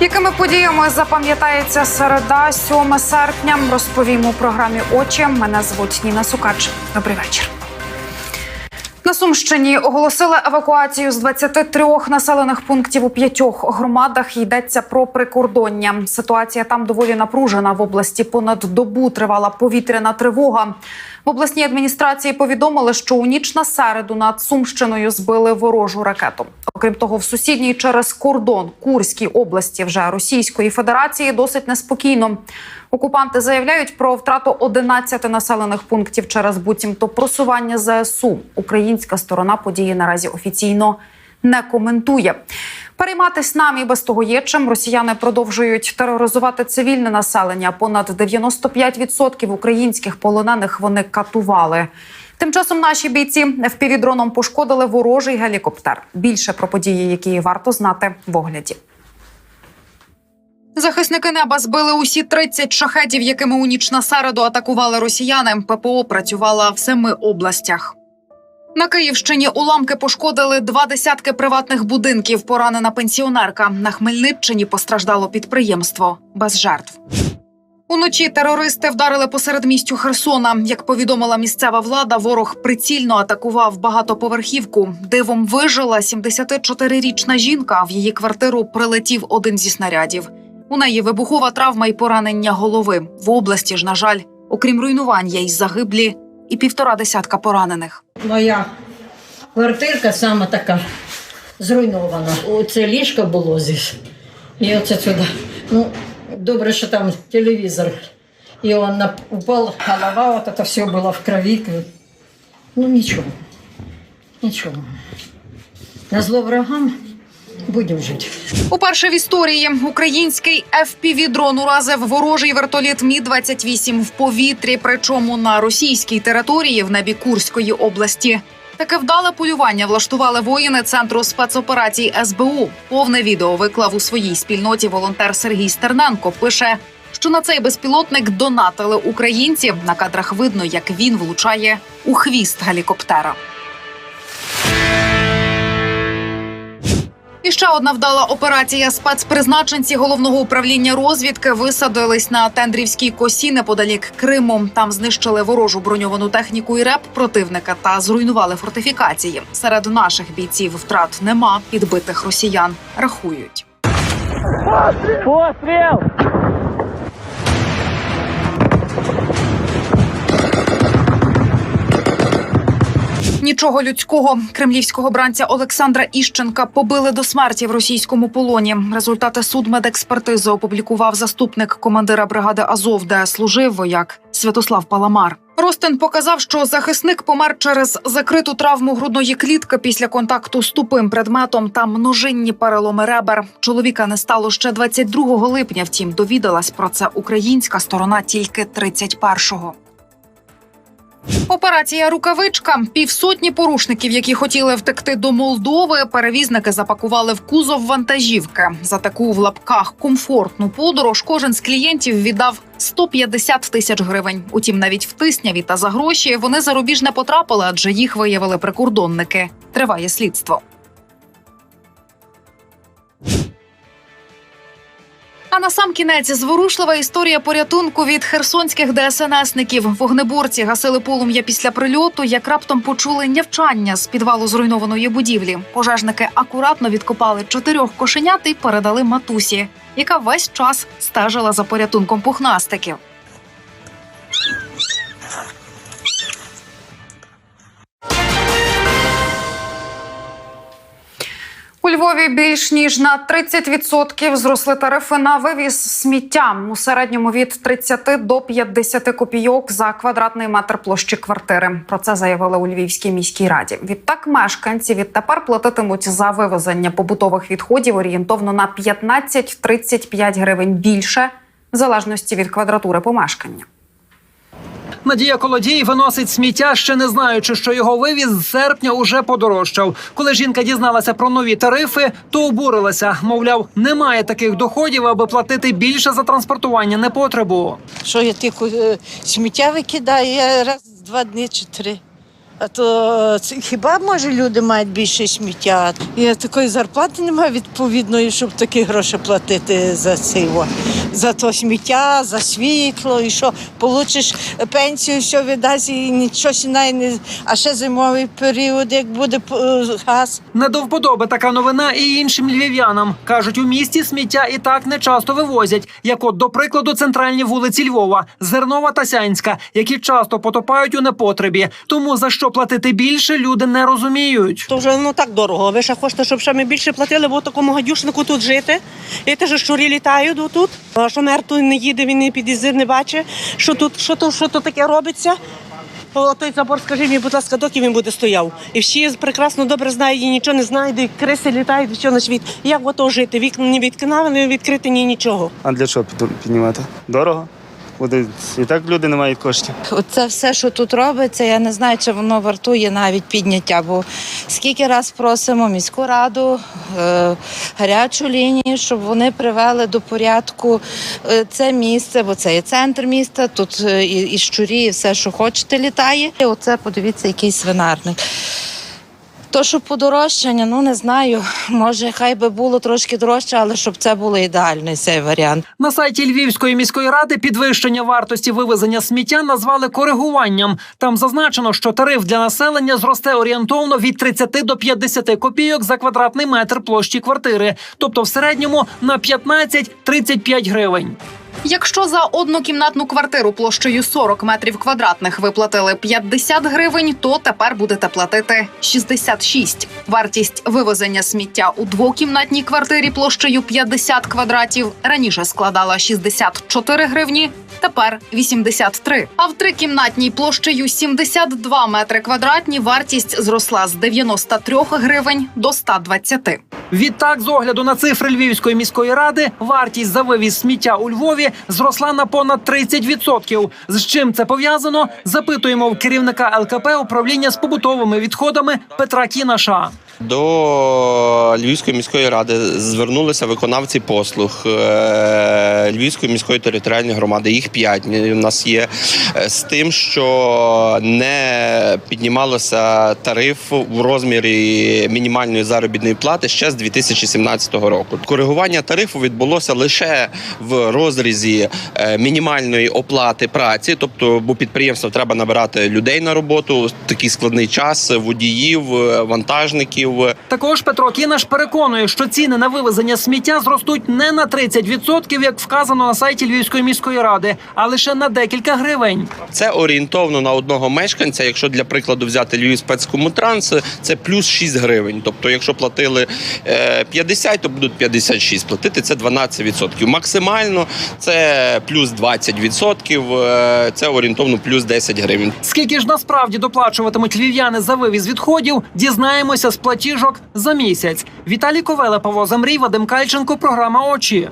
Якими подіями запам'ятається середа, 7 серпня, розповім у програмі Очі. Мене звуть Ніна Сукач. Добрий вечір. На Сумщині оголосили евакуацію з 23 населених пунктів у п'ятьох громадах. Йдеться про прикордоння. Ситуація там доволі напружена. В області понад добу тривала повітряна тривога. В обласній адміністрації повідомили, що у ніч на середу над Сумщиною збили ворожу ракету. Окрім того, в сусідній через кордон Курській області вже Російської Федерації досить неспокійно. Окупанти заявляють про втрату 11 населених пунктів через буцімто просування ЗСУ. Українська сторона події наразі офіційно не коментує. Перейматись нам і без того є чим. Росіяни продовжують тероризувати цивільне населення. Понад 95% українських полонених вони катували. Тим часом наші бійці FPV-дроном пошкодили ворожий гелікоптер. Більше про події, які варто знати в огляді. Захисники неба збили усі 30 шахедів, якими у ніч на середу атакували росіяни. ППО працювала в семи областях. На Київщині уламки пошкодили два десятки приватних будинків. Поранена пенсіонерка. На Хмельниччині постраждало підприємство без жертв. Уночі терористи вдарили посеред містю Херсона. Як повідомила місцева влада, ворог прицільно атакував багатоповерхівку. Дивом вижила 74-річна жінка. В її квартиру прилетів один зі снарядів. У неї вибухова травма і поранення голови. В області ж, на жаль, окрім руйнувань, є й загиблі і півтора десятка поранених. Моя квартирка саме така зруйнована. Оце ліжко було здесь. І оце сюди. Ну, добре, що там телевізор. І він упав, голова, от це все було в крові. Ну нічого. Нічого. На зло врагам будемо жити. Уперше в історії український FPV-дрон уразив ворожий вертоліт Мі 28 в повітрі, причому на російській території в небі Курської області. Таке вдале полювання влаштували воїни центру спецоперацій СБУ. Повне відео виклав у своїй спільноті волонтер Сергій Стерненко. Пише, що на цей безпілотник донатили українці. На кадрах видно, як він влучає у хвіст гелікоптера. І ще одна вдала операція. Спецпризначенці головного управління розвідки висадились на тендрівській косі неподалік Криму. Там знищили ворожу броньовану техніку і реп противника та зруйнували фортифікації. Серед наших бійців втрат нема. Підбитих росіян рахують. Постріл! Нічого людського кремлівського бранця Олександра Іщенка побили до смерті в російському полоні. Результати судмедекспертизи опублікував заступник командира бригади Азов, де служив вояк Святослав Паламар. Ростин показав, що захисник помер через закриту травму грудної клітки після контакту з тупим предметом та множинні переломи ребер. Чоловіка не стало ще 22 липня. Втім, довідалась про це українська сторона тільки 31-го. Операція Рукавичка. Півсотні порушників, які хотіли втекти до Молдови, перевізники запакували в кузов вантажівки. За таку в лапках комфортну подорож кожен з клієнтів віддав 150 тисяч гривень. Утім, навіть в тисняві та за гроші вони зарубіж не потрапили, адже їх виявили прикордонники. Триває слідство. На сам кінець зворушлива історія порятунку від херсонських ДСНСників. Вогнеборці гасили полум'я після прильоту, як раптом почули нявчання з підвалу зруйнованої будівлі. Пожежники акуратно відкопали чотирьох кошенят і передали матусі, яка весь час стежила за порятунком пухнастиків. Львові більш ніж на 30% зросли тарифи на вивіз сміття у середньому від 30 до 50 копійок за квадратний метр площі квартири. Про це заявили у Львівській міській раді. Відтак мешканці відтепер платитимуть за вивезення побутових відходів орієнтовно на 15-35 гривень більше в залежності від квадратури помешкання. Надія Колодій виносить сміття, ще не знаючи, що його вивіз з серпня уже подорожчав. Коли жінка дізналася про нові тарифи, то обурилася. Мовляв, немає таких доходів, аби платити більше за транспортування непотребу. Що я тільки е, сміття викидаю, я раз два дні чи три. А то це хіба може люди мають більше сміття? І такої зарплати немає відповідної, щоб такі гроші платити за це. За то сміття, за світло, і що получиш пенсію, що віддасть, і нічого не. А ще зимовий період, як буде е, газ. Не до вподоби така новина і іншим львів'янам. Кажуть, у місті сміття і так не часто вивозять, як от, до прикладу, центральні вулиці Львова, Зернова та Сянська, які часто потопають у непотребі. Тому за що платити більше, люди не розуміють. То вже ну так дорого. Ви ще хочете, щоб ще ми більше платили, бо такому гадюшнику тут жити. І те, що щурі літають отут. Що мер тут не їде, він не під'їздив, не бачить, що тут, що тут, що тут таке робиться. Той забор, скажи мені, будь ласка, доки він буде стояв. І всі прекрасно добре знають, і нічого не знають, криси літають, і на світ. Як ото жити? Вікна не відкинали, не відкрити, ні нічого. А для чого піднімати? Дорого? І так люди не мають коштів. Оце все, що тут робиться, я не знаю, чи воно вартує навіть підняття. Бо скільки раз просимо міську раду, е, гарячу лінію, щоб вони привели до порядку е, це місце, бо це є центр міста. Тут е, і, і щурі, і все, що хочете, літає. Оце подивіться, який свинарник. То, що подорожчання, ну не знаю. Може, хай би було трошки дорожче, але щоб це було ідеальний цей варіант. На сайті Львівської міської ради підвищення вартості вивезення сміття назвали коригуванням. Там зазначено, що тариф для населення зросте орієнтовно від 30 до 50 копійок за квадратний метр площі квартири, тобто в середньому на 15-35 гривень. Якщо за однокімнатну квартиру площею 40 метрів квадратних ви платили 50 гривень, то тепер будете платити 66. Вартість вивезення сміття у двокімнатній квартирі площею 50 квадратів раніше складала 64 гривні, тепер 83. А в трикімнатній площею 72 метри квадратні вартість зросла з 93 гривень до 120. Відтак, з огляду на цифри Львівської міської ради, вартість за вивіз сміття у Львові зросла на понад 30%. З чим це пов'язано? Запитуємо в керівника ЛКП управління з побутовими відходами Петра Кінаша. До Львівської міської ради звернулися виконавці послуг е, Львівської міської територіальної громади. Їх п'ять у нас є е, з тим, що не піднімалося тариф в розмірі мінімальної заробітної плати ще з 2017 року. Коригування тарифу відбулося лише в розрізі е, мінімальної оплати праці, тобто, бо підприємствам треба набирати людей на роботу такий складний час, водіїв, е, вантажників. Також Петро Кінаш переконує, що ціни на вивезення сміття зростуть не на 30%, як вказано на сайті Львівської міської ради, а лише на декілька гривень. Це орієнтовно на одного мешканця. Якщо для прикладу взяти Львів спецкомутранс, це плюс 6 гривень. Тобто, якщо платили е, 50, то будуть 56 платити. Це 12%. Максимально це плюс 20%, е, це орієнтовно плюс 10 гривень. Скільки ж насправді доплачуватимуть львів'яни за вивіз відходів, дізнаємося з платіжок за місяць. Віталій Ковеле, Павло Замрій, Вадим Кальченко. Програма очі.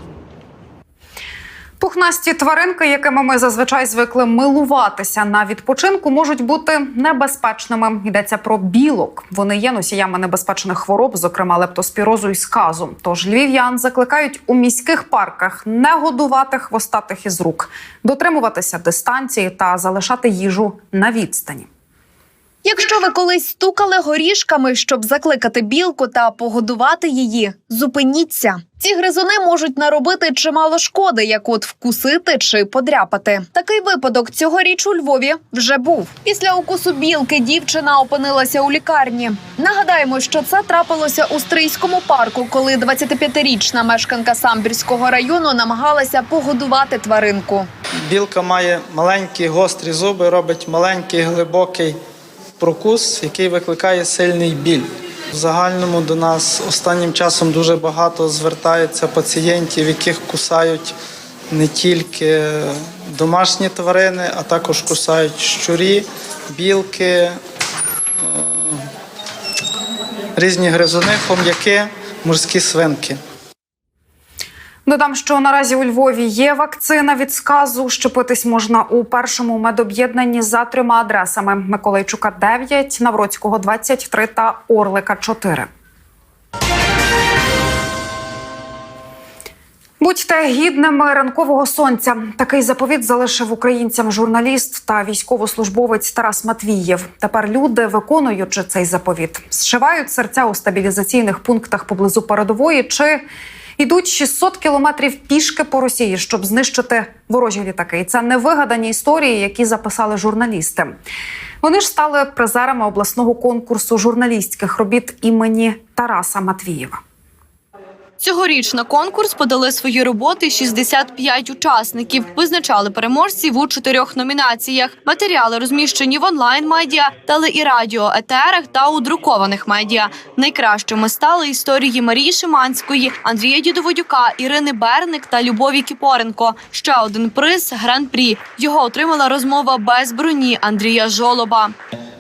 Пухнасті тваринки, якими ми зазвичай звикли милуватися на відпочинку, можуть бути небезпечними. Йдеться про білок. Вони є носіями небезпечних хвороб, зокрема лептоспірозу і сказу. Тож львів'ян закликають у міських парках не годувати хвостатих із рук, дотримуватися дистанції та залишати їжу на відстані. Якщо ви колись стукали горішками, щоб закликати білку та погодувати її, зупиніться. Ці гризуни можуть наробити чимало шкоди, як от вкусити чи подряпати. Такий випадок цьогоріч у Львові вже був. Після укусу білки дівчина опинилася у лікарні. Нагадаємо, що це трапилося у стрийському парку, коли 25-річна мешканка самбірського району намагалася погодувати тваринку. Білка має маленькі гострі зуби, робить маленький глибокий прокус, який викликає сильний біль. В загальному до нас останнім часом дуже багато звертається пацієнтів, яких кусають не тільки домашні тварини, а також кусають щурі, білки, е, різні гризуни, хом'яки, морські свинки. Додам, що наразі у Львові є вакцина від сказу. Щепитись можна у першому медоб'єднанні за трьома адресами: Миколайчука 9, Навроцького 23 та Орлика 4. Будьте гідними ранкового сонця. Такий заповіт залишив українцям журналіст та військовослужбовець Тарас Матвієв. Тепер люди, виконуючи цей заповіт, зшивають серця у стабілізаційних пунктах поблизу передової чи йдуть 600 кілометрів пішки по Росії, щоб знищити ворожі літаки. І це не вигадані історії, які записали журналісти. Вони ж стали призерами обласного конкурсу журналістських робіт імені Тараса Матвієва. Цьогоріч на конкурс подали свої роботи 65 учасників. Визначали переможців у чотирьох номінаціях. Матеріали розміщені в онлайн медіа, теле і радіо, етерах та у друкованих медіа. Найкращими стали історії Марії Шиманської, Андрія Дідоводюка, Ірини Берник та Любові Кіпоренко. Ще один приз гран-прі. Його отримала розмова без броні Андрія Жолоба.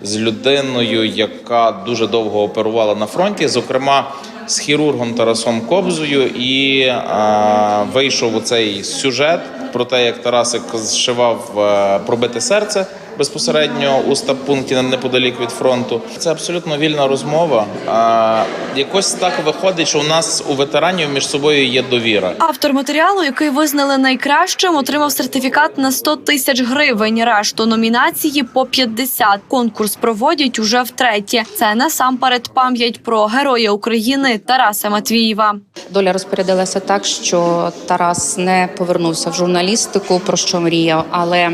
з людиною, яка дуже довго оперувала на фронті, зокрема з хірургом Тарасом Кобзою, і а, вийшов у цей сюжет про те, як Тарасик зшивав е, пробите серце безпосередньо у стаб-пункті неподалік від фронту. Це абсолютно вільна розмова. Е, якось так виходить, що у нас у ветеранів між собою є довіра. Автор матеріалу, який визнали найкращим, отримав сертифікат на 100 тисяч гривень. Решту номінації по 50. Конкурс проводять уже втретє. Це насамперед пам'ять про героя України Тараса Матвієва. Доля розпорядилася так, що Тарас не повернувся в журналістику, про що мріяв, але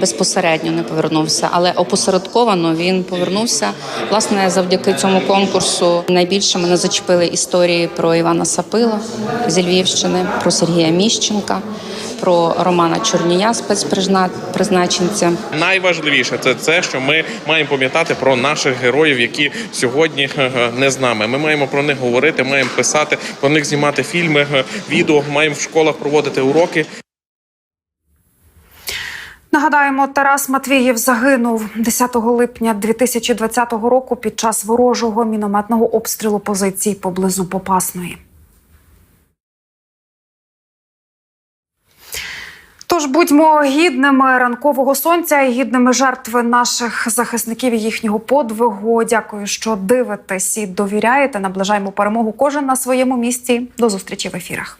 безпосередньо не повернувся. Але опосередковано він повернувся. Власне, завдяки цьому конкурсу найбільше мене зачепили історії про Івана Сапила зі Львівщини, про Сергія Міщенка, про Романа Чорнія, спецпризначенця. Найважливіше це те, що ми маємо пам'ятати про наших героїв, які сьогодні е, не з нами. Ми маємо про них говорити, маємо писати, про них знімати фільми, е, відео, маємо в школах проводити уроки. Нагадаємо, Тарас Матвієв загинув 10 липня 2020 року під час ворожого мінометного обстрілу позицій поблизу Попасної. Тож будьмо гідними ранкового сонця і гідними жертви наших захисників і їхнього подвигу. Дякую, що дивитесь і довіряєте. Наближаємо перемогу кожен на своєму місці. До зустрічі в ефірах.